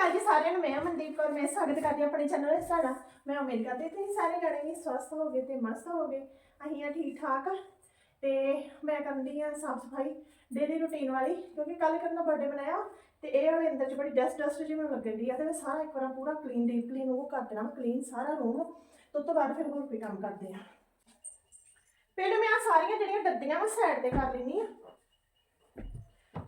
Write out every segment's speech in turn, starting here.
ਅਕਾਲ ਜੀ ਸਾਰਿਆਂ ਨੂੰ, ਮੈਂ ਮਨਦੀਪ ਕੌਰ, ਮੈਂ ਸਵਾਗਤ ਕਰਦੀ ਹਾਂ ਆਪਣੇ ਚੈਨਲ ਵਿੱਚ ਤੁਹਾਡਾ। ਮੈਂ ਉਮੀਦ ਕਰਦੀ ਤੁਸੀਂ ਸਾਰੇ ਜਣੇ ਵੀ ਸਵਸਥ ਹੋਗੇ ਤੇ ਮਸਤ ਹੋਗੇ ਅਸੀਂ ਆ ਠੀਕ ਠਾਕ ਤੇ ਮੈਂ ਕਰਦੀ ਹਾਂ ਸਾਫ਼ ਸਫ਼ਾਈ ਡੇਲੀ ਰੁਟੀਨ ਵਾਲੀ, ਕਿਉਂਕਿ ਕੱਲ ਕਰਨਾ ਬਰਥਡੇ ਬਣਾਇਆ ਤੇ ਇਹ ਵਾਲੇ ਅੰਦਰ ਚ ਬੜੀ ਡਸਟ ਡਸਟ ਜਿਹੀ ਮੈਨੂੰ ਲੱਗਣ ਦੀ ਆ, ਤੇ ਮੈਂ ਸਾਰਾ ਇੱਕ ਵਾਰ ਪੂਰਾ ਕਲੀਨ ਡੀਪ ਕਲੀਨ ਉਹ ਕਰ ਦੇਣਾ ਕਲੀਨ ਸਾਰਾ ਰੂਮ ਤੋਂ ਤੋਂ ਬਾਅਦ ਫਿਰ ਹੋਰ ਵੀ ਕੰਮ ਕਰਦੇ ਆ। ਪਹਿਲਾਂ ਮੈਂ ਆ ਸਾਰੀਆਂ ਜਿਹੜੀਆਂ ਡੱਦੀਆਂ ਮੈਂ ਸਾਈਡ ਤੇ ਕਰ ਲੈਣੀ ਆ।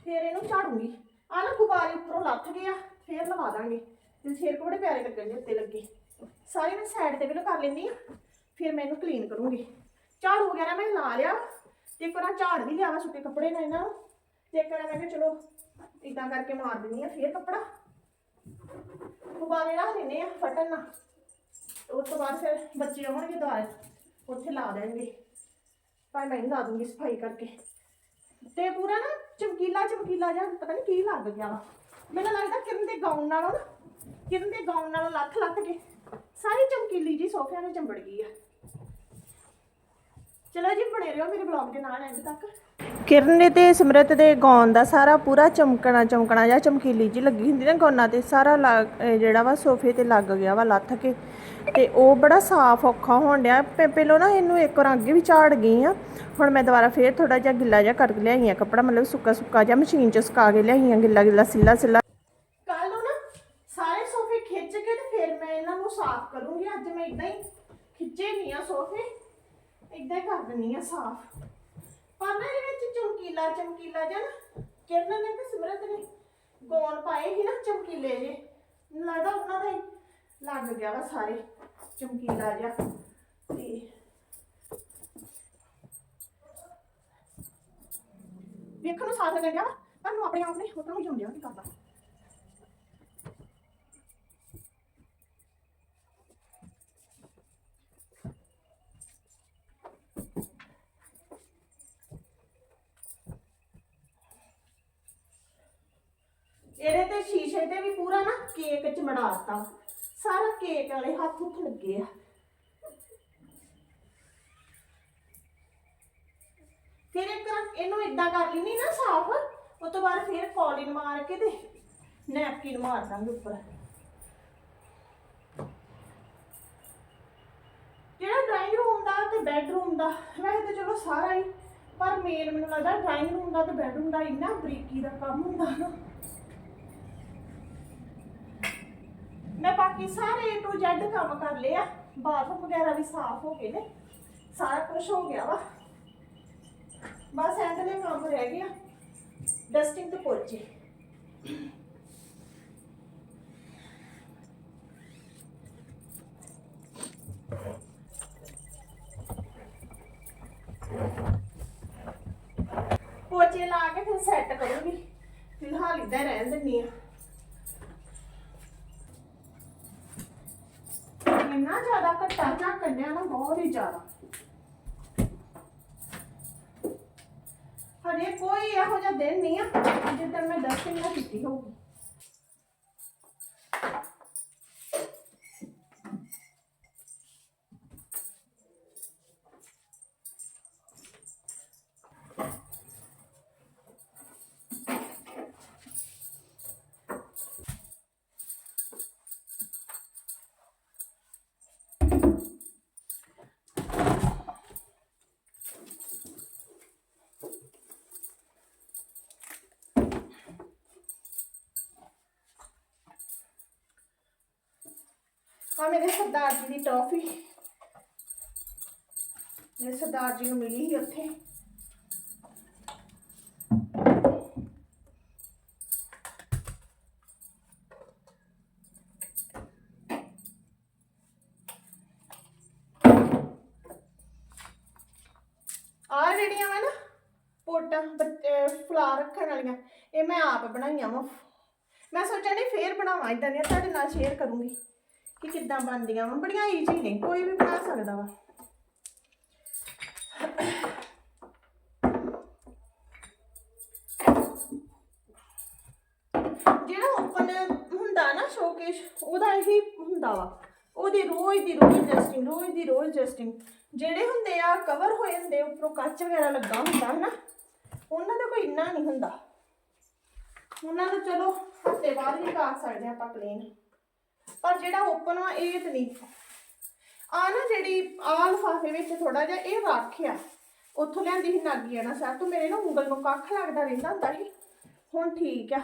ਫਿਰ ਇਹਨੂੰ ਝਾੜੂਗੀ। ਆ ਨਾ ਗੁਬਾਰੇ ਉੱਪਰੋਂ ਲੱਥ ਗਿਆ ਫੇਰ ਲਵਾ ਦਾਂਗੇ। ਤੇ ਫੇਰ ਕੋੜੇ ਪਿਆਰੇ ਲੱਗਣਗੇ ਉੱਤੇ ਲੱਗੇ। ਸਾਰੇ ਮੈਂ ਸਾਈਡ ਤੇ ਵੀ ਕਰ ਲੈਂਦੀ ਆ, ਫਿਰ ਮੈਂ ਇਹਨੂੰ ਕਲੀਨ ਕਰੂੰਗੀ। ਝਾੜੂ ਵਗੈਰਾ ਮੈਂ ਲਾ ਲਿਆ, ਤੇ ਇੱਕ ਵਾਰ ਝਾੜ ਵੀ ਲਿਆਵਾ ਸੁੱਕੇ ਕੱਪੜੇ ਨਾਲ ਇਹਨਾਂ ਨੂੰ। ਤੇ ਇੱਕ ਵਾਰ ਮੈਂ ਕਿਹਾ ਚਲੋ ਇਦਾਂ ਕਰਕੇ ਮਾਰ ਦਿੰਦੀ ਆ ਫੇਰ ਕੱਪੜਾ। ਗੁਬਾਰੇ ਰੱਖ ਲੈਨੇ ਆ ਫਟਣ ਨਾ ਉਸ ਤੋਂ ਬਾਅਦ ਫਿਰ ਬੱਚੇ ਆਉਣਗੇ ਦੁਆਰੇ ਉੱਥੇ ਲਾ ਦੇਣਗੇ। ਪਰ ਮੈਂ ਹੀ ਲਾ ਦੂੰਗੀ ਸਫ਼ਾਈ ਕਰਕੇ। ਤੇ ਪੂਰਾ ਨਾ ਚਮਕੀਲਾ ਚਮਕੀਲਾ ਜਿਹਾ, ਪਤਾ ਨਹੀਂ ਕੀ ਲੱਗ ਗਿਆ ਵਾ। ਮੈਨੂੰ ਲੱਗਦਾ ਕਿਰਨ ਦੇ ਗਾਉਣ ਨਾਲੋਂ ਨਾ, ਕਿਰਨ ਦੇ ਗਾਉਣ ਨਾਲੋਂ ਲੱਥ ਲੱਥ ਕੇ ਸਾਰੀ ਚਮਕੀਲੀ ਜੀ ਸੋਫਿਆਂ ਨੂੰ ਚੰਬੜ ਗਈ ਆ। ਚਲੋ ਜੀ, ਬਣੇ ਰਹੋ ਮੇਰੇ ਬਲੌਗ ਦੇ ਨਾਲ ਐਂਡ ਤੱਕ। ਕਿਰਨ ਨੇ ਤੇ ਸਿਮਰਤ ਦੇ ਗਾਉਣ ਦਾ ਸਾਰਾ ਪੂਰਾ ਚਮਕਣਾ ਚਮਕਣਾ ਜਾਂ ਚਮਕੀਲੀ ਜੀ ਲੱਗੀ ਹੁੰਦੀ ਨਾ ਗਾਉਣਾ ਤੇ, ਸਾਰਾ ਜਿਹੜਾ ਵਾ ਸੋਫੇ ਤੇ ਲੱਗ ਗਿਆ ਵਾ ਲੱਥ ਕੇ। ਤੇ ਉਹ ਬੜਾ ਸਾਫ਼ ਔਖਾ ਹੋਣ ਡਿਆ। ਪਹਿਲੋਂ ਨਾ ਇਹਨੂੰ ਇੱਕ ਵਾਰ ਅੱਗੇ ਵੀ ਝਾੜ ਗਈ ਆ। ਹੁਣ ਮੈਂ ਦੁਬਾਰਾ ਫੇਰ ਥੋੜਾ ਜਿਹਾ ਗਿੱਲਾ ਜਿਹਾ ਕਰਕੇ ਲਿਆਈ ਆ ਕੱਪੜਾ, ਮਤਲਬ ਸੁੱਕਾ ਸੁੱਕਾ ਜਿਹਾ ਮਸ਼ੀਨ 'ਚ ਸੁਕਾ ਕੇ ਲਿਆਈ ਆ ਗਿੱਲਾ ਗਿੱਲਾ ਸਿੱਲਾ ਸਿੱਲਾ ਕੱਲ ਨੂੰ ਨਾ ਸਾਰੇ ਸੋਫੇ ਖਿੱਚ ਕੇ ਤੇ ਫਿਰ ਮੈਂ ਇਹਨਾਂ ਨੂੰ ਸਾਫ਼ ਕਰੂੰਗੀ ਅੱਜ ਮੈਂ ਇਦਾਂ ਹੀ ਖਿੱਚੇ ਨਹੀਂ ਆ ਸੋਫੇ ਇਦਾਂ ਹੀ ਕਰ ਦਿੰਨੀ ਆ ਸਾਫ਼। ਪਰ ਨਾ ਇਹਦੇ ਵਿੱਚ ਚਮਕੀਲਾ ਚਮਕੀਲਾ ਜਿਹਾ ਨਾ ਕਿਰਨ ਨੇ ਤੇ ਸਿਮਰਤ ਨੇ ਗੋਨ ਪਾਏ ਸੀ ਨਾ ਚਮਕੀਲੇ ਜੇ ਮੈਨੂੰ ਲੱਗਦਾ ਉਹਨਾਂ ਦਾ ਹੀ ਲੱਗ ਗਿਆ ਵਾ ਸਾਰੇ ਚਮਕੀਲਾ ਜਿਹਾ। ਤੇ ਵੇਖਣ ਨੂੰ ਸਾਥ ਲੱਗਿਆ ਵਾ, ਪਰ ਨੂੰ ਆਪਣੇ ਆਪ ਨੇ ਉਤਰਾ ਹੀ ਜਾਂਦੇ ਆ ਕੀ ਕਰਦਾ ਇਹਦੇ ਤੇ ਤੇ ਵੀ ਪੂਰਾ ਨਾ ਕੇਕ ਚਮੜਾਤਾ ਸਾਰਾ ਕੇਕ ਵਾਲੇ ਹੱਥ ਉੱਠ ਲੱਗੇ ਆ। ਫਿਰ ਇੱਕ ਇਹਨੂੰ ਇਦਾਂ ਕਰ ਲੈਣੀ ਨਾ ਸਾਫ਼ ਉਸ ਤੋਂ ਬਾਅਦ ਫਿਰ ਕੋਲਿਨ ਮਾਰ ਕੇ ਤੇ ਨੈਪਕਿਨ ਮਾਰ ਦਾਂਗੇ ਉੱਪਰ। ਜਿਹੜਾ ਡਰਾਇੰਗ ਰੂਮ ਦਾ ਤੇ ਬੈੱਡਰੂਮ ਦਾ, ਵੈਸੇ ਤਾਂ ਚਲੋ ਸਾਰਾ ਹੀ, ਪਰ ਮੇਨ ਮੈਨੂੰ ਲੱਗਦਾ ਡਰਾਇੰਗ ਰੂਮ ਦਾ ਤੇ ਬੈੱਡਰੂਮ ਦਾ ਇੰਨਾ ਬਰੀਕੀ ਦਾ ਕੰਮ ਹੁੰਦਾ ਨਾ ਮੈਂ ਬਾਕੀ ਸਾਰੇ A to Z ਕੰਮ ਕਰ ਲਿਆ ਬਾਥਰੂਮ ਵਗੈਰਾ ਵੀ ਸਾਫ਼ ਹੋ ਗਏ ਨੇ। ਸਾਰਾ ਕੁਝ ਹੋ ਗਿਆ ਵਾ। ਬਸ ਐਂਡਲੇ ਕੰਮ ਰਹਿ ਗਿਆ। ਡਸਟਿੰਗ ਤੇ ਪੋਚੇ ਲਾ ਕੇ ਫਿਰ ਸੈੱਟ ਕਰੂੰਗੀ ਫਿਲਹਾਲ ਇਦਾਂ ਹੀ ਰਹਿਣ ਦਿੰਨੀ ਆ ਇੰਨਾ ਜ਼ਿਆਦਾ ਘੱਟਾ ਝਾਕ ਕੰਨਿਆ ਨਾ, ਬਹੁਤ ਹੀ ਜ਼ਿਆਦਾ। ਹਜੇ ਕੋਈ ਇਹੋ ਜਿਹਾ ਦਿਨ ਨਹੀਂ ਆ, ਜਿੱਦਣ ਮੈਂ ਡਸਟਿੰਗ ਨਾ ਕੀਤੀ ਹੋਊਗੀ। ਆ ਮੇਰੇ ਸਰਦਾਰ ਜੀ ਦੀ ਟੌਫੀ ਮੇਰੇ ਸਰਦਾਰ ਜੀ ਨੂੰ ਮਿਲੀ ਸੀ ਉੱਥੇ। ਆ ਜਿਹੜੀਆਂ ਵਾ ਨਾ ਪੋਟਾਂ ਫਲਾਰ ਰੱਖਣ ਵਾਲੀਆਂ, ਇਹ ਮੈਂ ਆਪ ਬਣਾਈਆਂ ਵਾ। ਮੈਂ ਸੋਚਿਆ ਨਹੀਂ ਫੇਰ ਬਣਾਵਾਂ ਇਦਾਂ ਦੀਆਂ ਤੁਹਾਡੇ ਨਾਲ ਸ਼ੇਅਰ ਕਰੂੰਗੀ। ਕਿ ਕਿੱਦਾਂ ਬਣਦੀਆਂ ਵਾ? ਬੜੀਆਂ ਈਜ਼ੀ ਨੇ ਕੋਈ ਵੀ ਬਣਾ ਸਕਦਾ ਵਾ। ਜਿਹੜਾ ਓਪਨ ਹੁੰਦਾ ਨਾ ਸ਼ੋਕੇਸ ਉਹਦਾ ਹੀ ਹੁੰਦਾ ਵਾ। ਉਹਦੀ ਰੋਜ਼ ਦੀ ਰੋਜ਼ ਜਸਟਿੰਗ ਰੋਜ਼ ਦੀ ਰੋਜ਼ ਜਸਟਿੰਗ ਜਿਹੜੇ ਹੁੰਦੇ ਆ ਕਵਰ ਹੋਏ ਹੁੰਦੇ, ਉੱਪਰੋਂ ਕੱਚ ਵਗੈਰਾ ਲੱਗਾ ਹੁੰਦਾ ਹੈ ਨਾ ਉਹਨਾਂ ਦਾ ਕੋਈ ਇੰਨਾ ਨਹੀਂ ਹੁੰਦਾ। ਉਹਨਾਂ ਦਾ ਚਲੋ, ਹਫ਼ਤੇ ਬਾਅਦ ਵੀ ਕਰ ਸਕਦੇ ਆਪਾਂ ਪਲੇਨ ਪਰ ਜਿਹੜਾ ਓਪਨ ਆ, ਇਹ ਤੇ ਨਹੀਂ ਆ ਨਾ ਜਿਹੜੀ ਆ ਲਫਾਫੇ ਵਿੱਚ ਥੋੜਾ ਜਿਹਾ ਇਹ ਰੱਖਿਆ ਉੱਥੋਂ ਲਿਆਂਦੀ ਸੀ ਨਾਗੀ ਆਣਾ ਸਾਹਿਬ। ਤੋਂ ਮੇਰੇ ਨਾ ਉਂਗਲ ਨੂੰ ਕੱਖ ਲੱਗਦਾ ਰਹਿੰਦਾ ਹੁੰਦਾ ਸੀ। ਹੁਣ ਠੀਕ ਆ।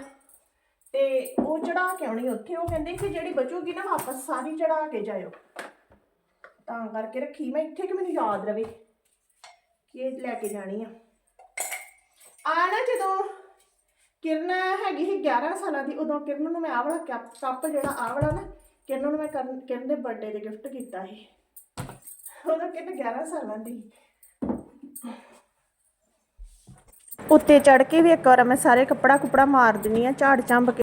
ਤੇ ਉਹ ਚੜਾ ਕੇ ਆਉਣੀ ਉੱਥੇ। ਉਹ ਕਹਿੰਦੇ ਕਿ ਜਿਹੜੀ ਬਚੂਗੀ ਨਾ, ਵਾਪਸ ਸਾਰੀ ਚੜਾ ਕੇ ਜਾਇਓ। ਤਾਂ ਕਰਕੇ ਰੱਖੀ। ਮੈਂ ਇੱਥੇ ਕਿ ਮੈਨੂੰ ਯਾਦ ਰਵੇ ਕਿ ਇਹ ਲੈ ਕੇ ਜਾਣੀ ਆ। ਆ ਨਾ ਜਦੋਂ ਕਿਰਨ ਹੈਗੀ ਸੀ 11 ਸਾਲਾਂ ਦੀ, ਉਦੋਂ ਕਿਰਨ ਨੂੰ ਮੈਂ ਆਹ ਵਾਲਾ ਕੱਪ ਕੱਪ ਜਿਹੜਾ ਆਹ ਵਾਲਾ ਨਾ, ਕਿਰਨ ਨੂੰ ਮੈਂ ਕਰਨ- ਕਿਰਨ ਦੇ ਬਰਥਡੇ ਤੇ ਗਿਫਟ ਕੀਤਾ ਸੀ। ਉਦੋਂ ਕਿਰਨ 11 ਸਾਲਾਂ ਦੀ। ਉੱਤੇ ਚੜ ਕੇ ਵੀ ਇੱਕ ਵਾਰ ਮੈਂ ਸਾਰੇ ਕੱਪੜਾ ਕੁਪੜਾ ਮਾਰ ਦਿੰਨੀ ਆ, ਝਾੜ ਝੰਬ ਕੇ।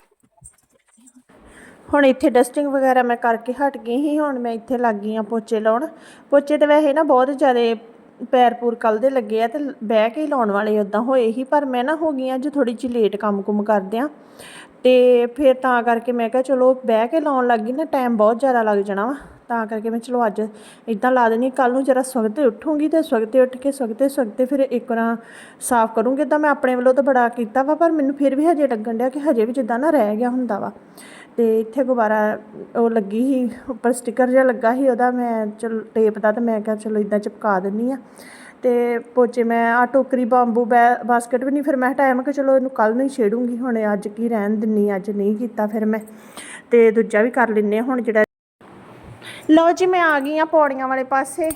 ਹੁਣ ਇੱਥੇ ਡਸਟਿੰਗ ਵਗੈਰਾ ਮੈਂ ਕਰਕੇ ਹਟ ਗਈ ਸੀ, ਹੁਣ ਮੈਂ ਇੱਥੇ ਲੱਗ ਗਈ ਆ ਪੋਚੇ ਲਾਉਣ। ਪੋਚੇ ਤੇ ਵੈਸੇ ਨਾ ਬਹੁਤ ਜ਼ਿਆਦਾ ਪੈਰ ਪੂਰ ਕੱਲ ਦੇ ਲੱਗੇ ਆ ਤੇ ਬਹਿ ਕੇ ਹੀ ਲਾਉਣ ਵਾਲੇ ਉਦਾਂ ਹੋਏ ਸੀ, ਪਰ ਮੈਂ ਨਾ ਹੋ ਗਈ ਅੱਜ ਥੋੜੀ ਜਿਹੀ ਲੇਟ ਕੰਮ ਕੁਮ ਕਰਦੇ ਆ। ਤੇ ਫਿਰ ਤਾਂ ਕਰਕੇ ਮੈਂ ਕਿਹਾ ਚਲੋ ਬਹਿ ਕੇ ਲਾਉਣ ਲੱਗੀ ਨਾ ਟਾਈਮ ਬਹੁਤ ਜ਼ਿਆਦਾ ਲੱਗ ਜਾਣਾ ਵਾ। ਤਾਂ ਕਰਕੇ ਮੈਂ ਚਲੋ ਅੱਜ ਇਦਾਂ ਲਾ ਦੇਣੀ ਕੱਲ ਨੂੰ ਜਰਾ ਸਵਖਤੇ ਉੱਠੂੰਗੀ ਤੇ ਸਵਖਤੇ ਉੱਠ ਕੇ ਸਵਖਤੇ ਸਵਖਤੇ ਫਿਰ ਇੱਕ ਵਾਰ ਸਾਫ਼ ਕਰੂੰਗੀ। ਤਾਂ ਮੈਂ ਆਪਣੇ ਵੱਲੋਂ ਤਾਂ ਬੜਾ ਕੀਤਾ ਵਾ, ਪਰ ਮੈਨੂੰ ਫਿਰ ਵੀ ਹਜੇ ਲੱਗਣ ਡਿਆ ਕਿ ਹਜੇ ਵੀ ਜਿੱਦਾਂ ਨਾ ਰਹਿ ਗਿਆ ਹੁੰਦਾ ਵਾ। ਅਤੇ ਇੱਥੇ ਗੁਬਾਰਾ ਉਹ ਲੱਗੀ ਸੀ, ਉੱਪਰ ਸਟicker ਜਿਹਾ ਲੱਗਾ ਸੀ ਉਹਦਾ, ਮੈਂ ਚਲ ਟੇਪ ਦਾ ਅਤੇ ਮੈਂ ਕਿਹਾ ਚਲੋ ਇੱਦਾਂ ਚਿਪਕਾ ਦਿੰਦੀ ਹਾਂ। ਅਤੇ ਪੋਚੇ ਮੈਂ ਆ ਟੋਕਰੀ ਬੰਬੂ ਬੈ- ਬਾਸਕਟ ਵੀ ਨਹੀਂ ਫਿਰ ਮੈਂ ਟਾਈਮ ਕਿ ਚਲੋ ਇਹਨੂੰ ਕੱਲ੍ਹ ਨੂੰ ਹੀ ਛੇੜੂੰਗੀ, ਹੁਣ ਅੱਜ ਕੀ ਰਹਿਣ ਦਿੰਨੀ ਅੱਜ ਨਹੀਂ ਕੀਤਾ ਫਿਰ ਮੈਂ। ਅਤੇ ਦੂਜਾ ਵੀ ਕਰ ਲੈਂਦੇ ਆ ਹੁਣ ਜਿਹੜਾ ਲਓ ਜੀ, ਮੈਂ ਆ ਗਈ ਆ ਪੌੜੀਆਂ ਵਾਲੇ ਪਾਸੇ।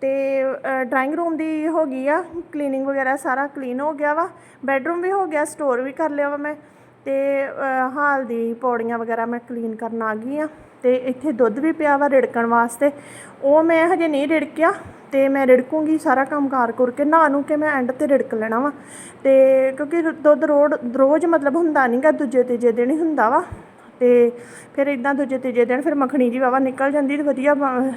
ਤੇ ਡਰਾਇੰਗ ਰੂਮ ਦੀ ਹੋ ਗਈ ਆ ਕਲੀਨਿੰਗ ਵਗੈਰਾ ਸਾਰਾ ਕਲੀਨ ਹੋ ਗਿਆ ਵਾ। ਬੈੱਡਰੂਮ ਵੀ ਹੋ ਗਿਆ ਸਟੋਰ ਵੀ ਕਰ ਲਿਆ ਵਾ ਮੈਂ। ਅਤੇ ਹਾਲ ਦੀ ਪੌੜੀਆਂ ਵਗੈਰਾ ਮੈਂ ਕਲੀਨ ਕਰਨ ਆ ਗਈ ਆ ਅਤੇ ਇੱਥੇ ਦੁੱਧ ਵੀ ਪਿਆ ਵਾ ਰਿੜਕਣ ਵਾਸਤੇ। ਉਹ ਮੈਂ ਹਜੇ ਨਹੀਂ ਰਿੜਕਿਆ ਅਤੇ ਮੈਂ ਰਿੜਕੂੰਗੀ ਸਾਰਾ ਕੰਮ ਕਾਰ ਕੁਰ ਕੇ। ਨਹਾ ਨੂੰ ਕੇ ਮੈਂ ਐਂਡ ਤੇ ਰਿੜਕ ਲੈਣਾ ਵਾ ਅਤੇ ਕਿਉਂਕਿ ਦੁੱਧ ਰੋਡ ਰੋਜ਼ ਮਤਲਬ ਹੁੰਦਾ ਨਹੀਂਗਾ ਦੂਜੇ ਤੀਜੇ ਦਿਨ ਹੀ ਹੁੰਦਾ ਵਾ। ਅਤੇ ਫਿਰ ਇੱਦਾਂ ਦੂਜੇ ਤੀਜੇ ਦਿਨ ਫਿਰ ਮੱਖਣੀ ਜੀ ਵਾਵਾ ਨਿਕਲ ਜਾਂਦੀ ਅਤੇ ਵਧੀਆ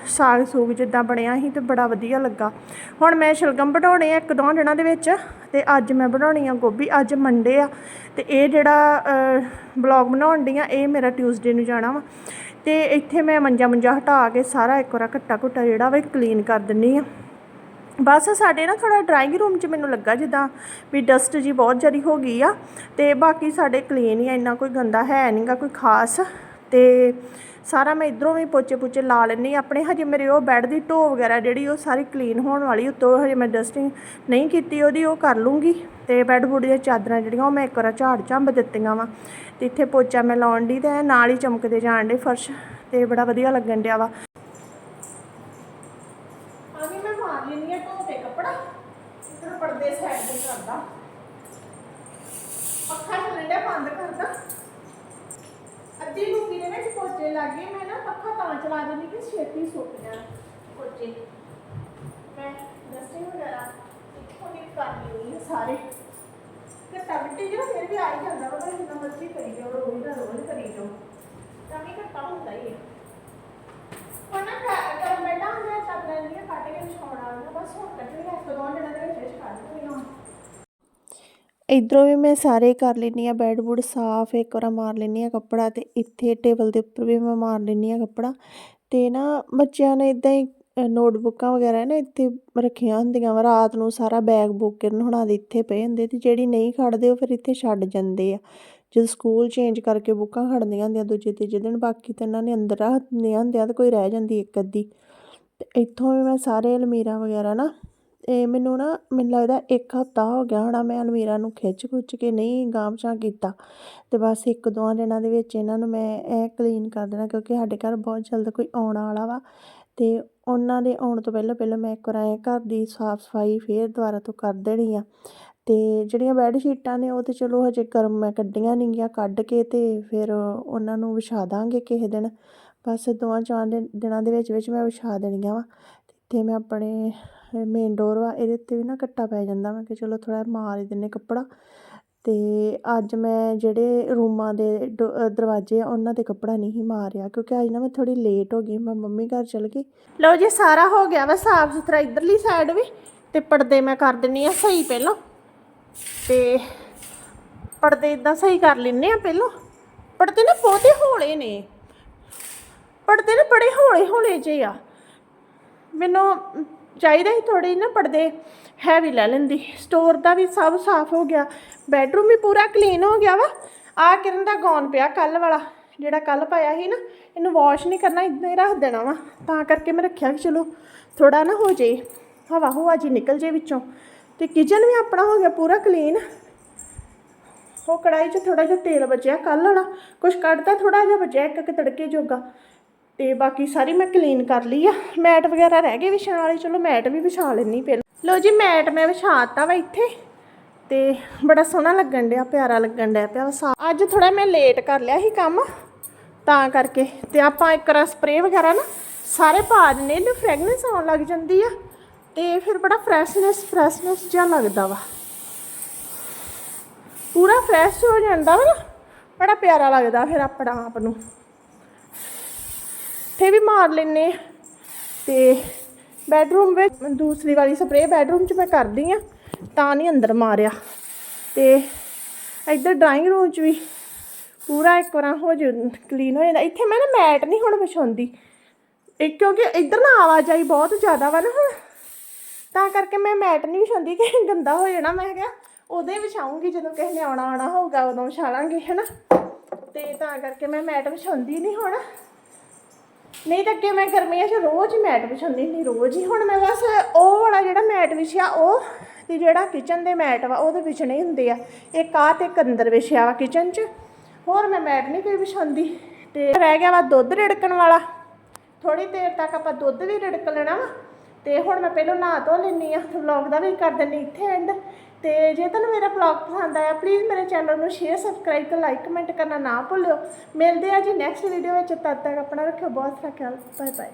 ਸਾਗ ਸੂਗ ਜਿੱਦਾਂ ਬਣਿਆ ਸੀ ਤੇ ਬੜਾ ਵਧੀਆ ਲੱਗਾ। ਹੁਣ ਮੈਂ ਸ਼ਲਗਮ ਬਣਾਉਣੇ ਆ ਇੱਕ ਦੋ ਦਿਨਾਂ ਦੇ ਵਿੱਚ ਅਤੇ ਅੱਜ ਮੈਂ ਬਣਾਉਣੀ ਆ ਗੋਭੀ, ਅੱਜ ਮੰਡੇ ਆ ਅਤੇ ਇਹ ਜਿਹੜਾ ਬਲੌਗ ਬਣਾਉਣ ਦੀ ਆ ਇਹ ਮੇਰਾ ਟਿਊਜ਼ਡੇ ਨੂੰ ਜਾਣਾ ਵਾ ਅਤੇ ਇੱਥੇ ਮੈਂ ਮੰਜਾ ਮੰਜਾ ਹਟਾ ਕੇ ਸਾਰਾ ਇੱਕ ਵਾਰ ਘੱਟਾ ਘੁੱਟਾ ਜਿਹੜਾ ਵਾ ਕਲੀਨ ਕਰ ਦਿੰਨੀ ਆ। ਬਸ ਸਾਡੇ ਨਾ ਥੋੜਾ ਡਰਾਇੰਗ ਰੂਮ 'ਚ ਮੈਨੂੰ ਲੱਗਾ ਜਿੱਦਾਂ ਵੀ ਡਸਟ ਜੀ ਬਹੁਤ ਜ਼ਿਆਦਾ ਹੋ ਗਈ ਆ ਤੇ ਬਾਕੀ ਸਾਡੇ ਕਲੀਨ ਹੀ ਆ, ਇੰਨਾ ਕੋਈ ਗੰਦਾ ਹੈ ਨਹੀਂਗਾ ਕੋਈ ਖਾਸ ਤੇ ਸਾਰਾ ਮੈਂ ਇਧਰੋਂ ਵੀ ਪੋਚੇ ਪੁੱਚੇ ਲਾ ਲੈਣੀ ਆਪਣੇ ਹਜੇ ਮੇਰੇ ਉਹ ਬੈੱਡ ਦੀ ਢੋ ਵਗੈਰਾ ਜਿਹੜੀ ਉਹ ਸਾਰੀ ਕਲੀਨ ਹੋਣ ਵਾਲੀ, ਉੱਤੋਂ ਹਜੇ ਮੈਂ ਡਸਟਿੰਗ ਨਹੀਂ ਕੀਤੀ, ਉਹਦੀ ਉਹ ਕਰ ਲੂੰਗੀ ਤੇ ਬੈੱਡ ਬੁੱਡ ਦੀਆਂ ਚਾਦਰਾਂ ਜਿਹੜੀਆਂ ਉਹ ਮੈਂ ਇੱਕ ਵਾਰ ਝਾੜ ਝੰਬ ਦਿੱਤੀਆਂ ਵਾ ਤੇ ਇੱਥੇ ਪੋਚਾ ਮੈਂ ਲਾਉਣ ਦੀ ਤੇ ਨਾਲ ਹੀ ਚਮਕਦੇ ਜਾਣ ਦੇ ਫਰਸ਼ ਤੇ ਬੜਾ ਵਧੀਆ ਲੱਗਣ ਡਿਆ ਵਾ ਆ ਵੀ ਮੈਂ ਮਾਰ ਲੈਣੀ ਆ ਧੋ ਤੇ ਕੱਪੜਾ ਇੱਧਰ ਪਰਦੇ ਸਾਈਡ ਤੇ ਕਰਦਾ ਪੱਖਾ ਚੱਲਣ ਡਿਆ ਬੰਦ ਕਰਦਾ ਅੱਧੀ ਲੂਕੀ ਦੇ ਵਿੱਚ ਪੋਚੇ ਲੱਗੇ ਮੈਂ ਨਾ ਪੱਖਾ ਤਾਂ ਚਲਾ ਦਿੰਦੀ ਕਿ ਛੇਤੀ ਸੁੱਕ ਜਾਣ ਪੋਚੇ ਮੈਂ ਡਸਟਿੰਗ ਵਗੈਰਾ ਇੱਥੋਂ ਦੀ ਕਰ ਲੈਣੀ ਆ ਸਾਰੇ। ਘੱਟਾ ਮਿੱਟੀ ਜਿਹੜਾ ਫਿਰ ਵੀ ਆ ਹੀ ਜਾਂਦਾ ਵਾ ਪਰ ਜਿੰਨਾ ਮਰਜ਼ੀ ਕਰੀ ਜਾਓ, ਰੋਜ਼ ਦਾ ਰੋਜ਼ ਕਰੀ ਜਾਓ। ਤਾਂ ਵੀ ਘੱਟਾ ਹੁੰਦਾ ਹੀ ਹੈ ਹੁਣ ਨਾ ਕਰ ਬੈਠਾ ਹੁੰਦਾ ਚਾਦਰਾਂ ਦੀਆਂ ਕੱਟ ਕੇ ਵਿਛਾਉਣਾ ਹੁੰਦਾ, ਬਸ ਹੁਣ ਕੱਟਣੀਆਂ ਇੱਕ ਦੋ ਦਿਨਾਂ ਦੇ ਵਿੱਚ ਵਿੱਚ ਕੱਢ ਦੇਣੀਆਂ ਇਧਰੋਂ ਵੀ ਮੈਂ ਸਾਰੇ ਕਰ ਲੈਂਦੀ ਆ ਬੈੱਡ ਬੁੱਡ ਸਾਫ਼, ਇੱਕ ਵਾਰ ਮਾਰ ਲੈਂਦੀ ਆ ਕੱਪੜਾ ਤੇ ਇੱਥੇ ਟੇਬਲ ਦੇ ਉੱਪਰ ਵੀ ਮੈਂ ਮਾਰ ਲੈਂਦੀ ਆ ਕੱਪੜਾ। ਤੇ ਨਾ ਬੱਚਿਆਂ ਨੇ ਇਦਾਂ ਹੀ ਨੋਟਬੁੱਕਾਂ ਵਗੈਰਾ ਨਾ ਇੱਥੇ ਰੱਖੀਆਂ ਹੁੰਦੀਆਂ ਵਾ, ਰਾਤ ਨੂੰ ਸਾਰਾ ਬੈਗ ਬੁੱਕ ਕਿਰਨ ਹੁਣਾਂ ਦੇ ਇੱਥੇ ਪਏ ਹੁੰਦੇ ਅਤੇ ਜਿਹੜੀ ਨਹੀਂ ਖੜਦੇ ਉਹ ਫਿਰ ਇੱਥੇ ਛੱਡ ਜਾਂਦੇ ਆ। ਜਦੋਂ ਸਕੂਲ ਚੇਂਜ ਕਰਕੇ ਬੁੱਕਾਂ ਖੜਦੀਆਂ ਹੁੰਦੀਆਂ ਦੂਜੇ ਤੀਜੇ ਦਿਨ, ਬਾਕੀ ਤਾਂ ਇਹਨਾਂ ਨੇ ਅੰਦਰ ਰੱਖ ਦਿੰਦੀਆਂ ਹੁੰਦੀਆਂ ਤੇ ਕੋਈ ਰਹਿ ਜਾਂਦੀ ਇੱਕ ਅੱਧੀ। ਅਤੇ ਇੱਥੋਂ ਵੀ ਮੈਂ ਸਾਰੇ ਅਲਮੀਰਾ ਵਗੈਰਾ ਨਾ ਇਹ ਮੈਨੂੰ ਨਾ, ਮੈਨੂੰ ਲੱਗਦਾ ਇੱਕ ਹਫ਼ਤਾ ਹੋ ਗਿਆ ਹੋਣਾ ਮੈਂ ਅਲਮੀਰਾ ਨੂੰ ਖਿੱਚ ਖੁੱਚ ਕੇ ਨਹੀਂ ਗਾਮਛਾਂ ਕੀਤਾ। ਅਤੇ ਬਸ ਇੱਕ ਦੋ ਦਿਨਾਂ ਦੇ ਵਿੱਚ ਇਹਨਾਂ ਨੂੰ ਮੈਂ ਇਹ ਕਲੀਨ ਕਰ ਦੇਣਾ ਕਿਉਂਕਿ ਸਾਡੇ ਘਰ ਬਹੁਤ ਜਲਦ ਕੋਈ ਆਉਣ ਵਾਲਾ ਵਾ ਅਤੇ ਉਹਨਾਂ ਦੇ ਆਉਣ ਤੋਂ ਪਹਿਲਾਂ ਪਹਿਲਾਂ ਮੈਂ ਇੱਕ ਵਾਰ ਐਂ ਘਰ ਦੀ ਸਾਫ਼ ਸਫ਼ਾਈ ਫਿਰ ਦੁਬਾਰਾ ਤੋਂ ਕਰ ਦੇਣੀ ਆ। ਅਤੇ ਜਿਹੜੀਆਂ ਬੈੱਡ ਸ਼ੀਟਾਂ ਨੇ, ਉਹ ਤਾਂ ਚਲੋ ਹਜੇ ਗਰਮ ਮੈਂ ਕੱਢੀਆਂ ਨਹੀਂ ਗੀਆਂ, ਕੱਢ ਕੇ ਅਤੇ ਫਿਰ ਉਹਨਾਂ ਨੂੰ ਵਿਛਾ ਦਾਂਗੇ ਕਿਸੇ ਦਿਨ। ਬਸ ਦੋਵਾਂ ਚਾਰ ਦਿਨ, ਦਿਨਾਂ ਦੇ ਵਿੱਚ ਵਿੱਚ ਮੈਂ ਵਿਛਾ ਦੇਣੀਆਂ ਵਾ। ਤੇ ਇੱਥੇ ਮੈਂ ਆਪਣੇ ਮੇਨ ਡੋਰ ਵਾ, ਇਹਦੇ ਉੱਤੇ ਵੀ ਨਾ ਕੱਟਾ ਪੈ ਜਾਂਦਾ ਮੈਂ ਕਿ ਚਲੋ ਥੋੜਾ ਮਾਰ ਹੀ ਦਿੰਦੇ ਕੱਪੜਾ। ਅਤੇ ਅੱਜ ਮੈਂ ਜਿਹੜੇ ਰੂਮਾਂ ਦੇ ਡੋ- ਦਰਵਾਜ਼ੇ ਆ, ਉਹਨਾਂ ਤੇ ਕੱਪੜਾ ਨਹੀਂ ਮਾਰਿਆ, ਕਿਉਂਕਿ ਅੱਜ ਨਾ ਮੈਂ ਥੋੜ੍ਹੀ ਲੇਟ ਹੋ ਗਈ, ਮੈਂ ਮੰਮੀ ਘਰ ਚਲ ਗਈ। ਲਓ ਜੀ, ਸਾਰਾ ਹੋ ਗਿਆ ਵਾ, ਸਾਫ਼ ਸੁਥਰਾ ਇਧਰਲੀ ਸਾਈਡ ਵੀ, ਤੇ ਪਰਦੇ ਮੈਂ ਕਰ ਦਿੰਨੀ ਆ ਸਹੀ ਪਹਿਲਾਂ। ਤੇ ਪਰਦੇ ਇਦਾਂ ਸਹੀ ਕਰ ਲੈਨੇ ਆ ਪਹਿਲਾਂ। ਪਰਦੇ ਨਾ ਬਹੁਤੇ ਹੌਲੇ ਨੇ। ਪਰਦੇ ਨਾ ਬੜੇ ਹੌਲੇ ਹੌਲੇ ਜਿਹੇ ਆ। ਮੈਨੂੰ ਚਾਹੀਦਾ ਸੀ ਥੋੜੇ ਨਾ ਪਰਦੇ ਹੈਵੀ ਲੈ ਲੈਂਦੀ। ਸਟੋਰ ਦਾ ਵੀ ਸਭ ਸਾਫ਼ ਹੋ ਗਿਆ। ਬੈਡਰੂਮ ਵੀ ਪੂਰਾ ਕਲੀਨ ਹੋ ਗਿਆ ਵਾ। ਆ ਕਿਰਨ ਦਾ ਗੌਨ ਪਿਆ ਕੱਲ ਵਾਲਾ, ਜਿਹੜਾ ਕੱਲ ਪਾਇਆ ਸੀ ਨਾ, ਇਹਨੂੰ ਵਾਸ਼ ਨਹੀਂ ਕਰਨਾ ਇਦਾਂ ਹੀ ਰੱਖ ਦੇਣਾ ਵਾ। ਤਾਂ ਕਰਕੇ ਮੈਂ ਰੱਖਿਆ ਕਿ ਚਲੋ ਥੋੜਾ ਨਾ ਹੋ ਜੇ, ਹਵਾ ਹੁਵਾ ਜੀ ਨਿਕਲ ਜੇ ਵਿੱਚੋਂ। ਤੇ ਕਿਚਨ ਵੀ ਆਪਣਾ ਹੋ ਗਿਆ ਪੂਰਾ ਕਲੀਨ ਉਹ ਕੜਾਈ 'ਚ ਥੋੜਾ ਜਿਹਾ ਤੇਲ ਬਚਿਆ ਕੱਲ ਵਾਲਾ। ਕੁਛ ਕੱਢਤਾ ਥੋੜਾ ਜਿਹਾ ਬਚਿਆ ਇੱਕ ਇੱਕ ਤੜਕੇ ਜੋਗਾ। ਤੇ ਬਾਕੀ ਸਾਰੀ ਮੈਂ ਕਲੀਨ ਕਰ ਲਈ ਆ। ਮੈਟ ਵਗੈਰਾ ਰਹਿ ਗਏ ਵਿਛਾਉਣ ਵਾਲੇ। ਚਲੋ ਮੈਟ ਵੀ ਵਿਛਾ ਲੈਣੀ ਪਹਿਲਾਂ ਲੋ ਜੀ, ਮੈਟ ਮੈਂ ਵਿਛਾਤਾ ਵਾ ਇੱਥੇ। ਤੇ ਬੜਾ ਸੋਹਣਾ ਲੱਗਣ ਡਿਆ, ਪਿਆਰਾ ਲੱਗਣ ਡਿਆ ਪਿਆ ਵਾ ਅੱਜ ਥੋੜਾ ਮੈਂ ਲੇਟ ਕਰ ਲਿਆ ਸੀ ਕੰਮ, ਤਾਂ ਕਰਕੇ। ਤੇ ਆਪਾਂ ਇੱਕ ਰ ਸਪਰੇਅ ਵਗੈਰਾ ਨਾ ਸਾਰੇ ਪਾ ਦਿੰਦੇ ਇਹਨੂੰ ਫ੍ਰੈਗਨੈਂਸ ਆਉਣ ਲੱਗ ਜਾਂਦੀ ਆ। ਤੇ ਫਿਰ ਬੜਾ ਫਰੈਸ਼ਨੈਸ ਫਰੈਸ਼ਨੈਸ ਜਿਹਾ ਲੱਗਦਾ ਵਾ। ਪੂਰਾ ਫਰੈਸ਼ ਹੋ ਜਾਂਦਾ ਵਾ ਨਾ। ਬੜਾ ਪਿਆਰਾ ਲੱਗਦਾ ਫਿਰ ਆਪਣਾ ਆਪ ਨੂੰ। ਤੇ ਵੀ ਮਾਰ ਲੈਨੇ ਆ। ਤੇ ਬੈਡਰੂਮ ਵਿੱਚ ਦੂਸਰੀ ਵਾਲੀ ਸਪਰੇਅ ਬੈਡਰੂਮ 'ਚ ਮੈਂ ਕਰਦੀ ਆ, ਤਾਂ ਨਹੀਂ ਅੰਦਰ ਮਾਰਿਆ। ਤੇ ਇੱਧਰ ਡਰਾਇੰਗ ਰੂਮ 'ਚ ਵੀ ਪੂਰਾ ਇੱਕ ਵਾਰ ਹੋ ਜਾ ਕਲੀਨ ਹੋ ਜਾਂਦਾ। ਇੱਥੇ ਮੈਂ ਨਾ ਮੈਟ ਨਹੀਂ ਹੁਣ ਵਿਛਾਉਂਦੀ। ਇੱਕ ਕਿਉਂਕਿ ਇੱਧਰ ਨਾ ਆਵਾਜਾਈ ਬਹੁਤ ਜ਼ਿਆਦਾ ਵਾ ਨਾ ਹੁਣ। ਤਾਂ ਕਰਕੇ ਮੈਂ ਮੈਟ ਨਹੀਂ ਵਿਛਾਉਂਦੀ ਕਿ ਗੰਦਾ ਹੋ ਜਾਣਾ। ਮੈਂ ਕਿਹਾ ਉਦੋਂ ਹੀ ਵਿਛਾਉਂਗੀ, ਜਦੋਂ ਕਿਸੇ ਨੇ ਆਉਣਾ ਆਉਣਾ ਹੋਊਗਾ, ਉਦੋਂ ਵਿਛਾ ਲਾਂਗੇ, ਹੈਨਾ। ਤੇ ਤਾਂ ਕਰਕੇ ਮੈਂ ਮੈਟ ਵਿਛਾਉਂਦੀ ਨਹੀਂ ਹੁਣ। ਨਹੀਂ ਤਾਂ ਅੱਗੇ ਮੈਂ ਗਰਮੀਆਂ 'ਚ ਰੋਜ਼ ਹੀ ਮੈਟ ਵਿਛਾਉਂਦੀ ਹੁੰਦੀ, ਰੋਜ਼ ਹੀ। ਹੁਣ ਮੈਂ ਬਸ ਉਹ ਵਾਲਾ ਜਿਹੜਾ ਮੈਟ ਵਿਛਿਆ, ਉਹ ਤੇ ਜਿਹੜਾ ਕਿਚਨ ਦੇ ਮੈਟ ਵਾ, ਉਹਦੇ ਵਿਛਣੇ ਹੁੰਦੇ ਆ। ਇੱਕ ਆਹ ਤੇ ਇੱਕ ਅੰਦਰ ਵਿਛਿਆ ਵਾ ਕਿਚਨ 'ਚ। ਹੋਰ ਮੈਂ ਮੈਟ ਨਹੀਂ ਕੋਈ ਵਿਛਾਉਂਦੀ। ਤੇ ਰਹਿ ਗਿਆ ਵਾ ਦੁੱਧ ਰਿੜਕਣ ਵਾਲਾ। ਥੋੜੀ ਦੇਰ ਤੱਕ ਆਪਾਂ ਦੁੱਧ ਵੀ ਰਿੜਕ ਲੈਣਾ ਵਾ। ਤੇ ਹੁਣ ਮੈਂ ਪਹਿਲਾਂ ਨਹਾ ਧੋ ਲੈਣੀ ਆ ਤੇ ਵਲੌਗ ਦਾ ਵੀ ਕਰ ਦਿੰਨੀ ਇੱਥੇ ਐਂਡ ਤੇ ਜੇ ਤੁਹਾਨੂੰ ਮੇਰਾ ਵਲੌਗ ਪਸੰਦ ਆਇਆ ਪਲੀਜ਼ ਮੇਰੇ ਚੈਨਲ ਨੂੰ ਸ਼ੇਅਰ ਸਬਸਕ੍ਰਾਈਬ ਤੇ ਲਾਈਕ ਕਮੈਂਟ ਕਰਨਾ ਨਾ ਭੁੱਲਿਓ। ਮਿਲਦੇ ਆ ਜੀ ਨੈਕਸਟ ਵੀਡੀਓ ਵਿੱਚ, ਤਦ ਤੱਕ ਆਪਣਾ ਰੱਖਿਓ, ਬਹੁਤ ਸਾਰਾ ਖਿਆਲ ਬਾਏ ਬਾਏ